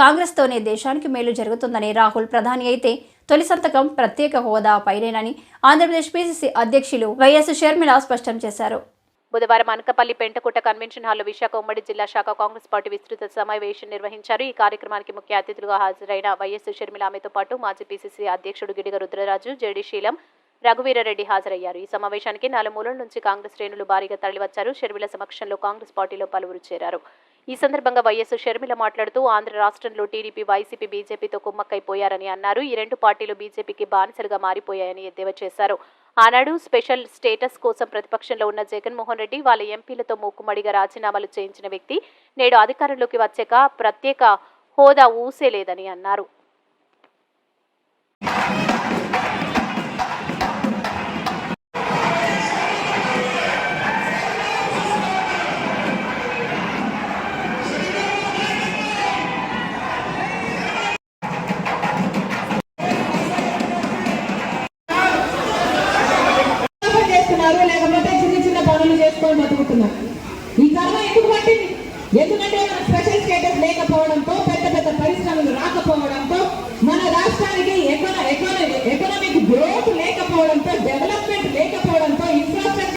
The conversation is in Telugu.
కాంగ్రెస్తోనే దేశానికి మేలు జరుగుతుందని రాహుల్ ప్రధాని అయితే తొలి సంతకం ప్రత్యేక హోదా పైనేనని ఆంధ్రప్రదేశ్ పీసీసీ అధ్యక్షులు వైఎస్ షర్మిల స్పష్టం చేశారు. బుధవారం అనకపల్లి పెంటకుట కన్వెన్షన్ హాల్లో విశాఖ ఉమ్మడి జిల్లా శాఖ కాంగ్రెస్ పార్టీ విస్తృత సమావేశం నిర్వహించారు. ఈ కార్యక్రమానికి ముఖ్య అతిథులుగా హాజరైన వైఎస్ షర్మిల ఆమెతో పాటు మాజీ పీసీసీ అధ్యక్షుడు గిడిగ రుద్రరాజు జేడీ రఘువీరారెడ్డి హాజరయ్యారు. ఈ సమావేశానికి నలుమూలల నుంచి కాంగ్రెస్ శ్రేణులు భారీగా తరలివచ్చారు. షర్మిల సమక్షంలో కాంగ్రెస్ పార్టీలో పలువురు చేరారు. ఈ సందర్భంగా వైఎస్ షర్మిల మాట్లాడుతూ ఆంధ్ర రాష్ట్రంలో టీడీపీ వైసీపీ బీజేపీతో కుమ్మక్కైపోయారని అన్నారు. ఈ రెండు పార్టీలు బీజేపీకి బానిసలుగా మారిపోయాయని ఎద్దేవా చేశారు. ఆనాడు స్పెషల్ స్టేటస్ కోసం ప్రతిపక్షంలో ఉన్న జగన్మోహన్ రెడ్డి వాళ్ళ ఎంపీలతో మూకుమ్మడిగా రాజీనామాలు చేయించిన వ్యక్తి నేడు అధికారంలోకి వచ్చాక ప్రత్యేక హోదా ఊసేలేదని అన్నారు. కర్మలు చేసుకొని బతుకుతున్నాం ఈ కర్మ ఎందుకు పట్టింది? ఎందుకంటే మన స్పెషల్ స్టేటస్ లేకపోవడంతో పెద్ద పెద్ద పరిశ్రమలు రాకపోవడంతో మన రాష్ట్రానికి ఎకనా ఎకన ఎకనామిక్ గ్రోత్ లేకపోవడంతో డెవలప్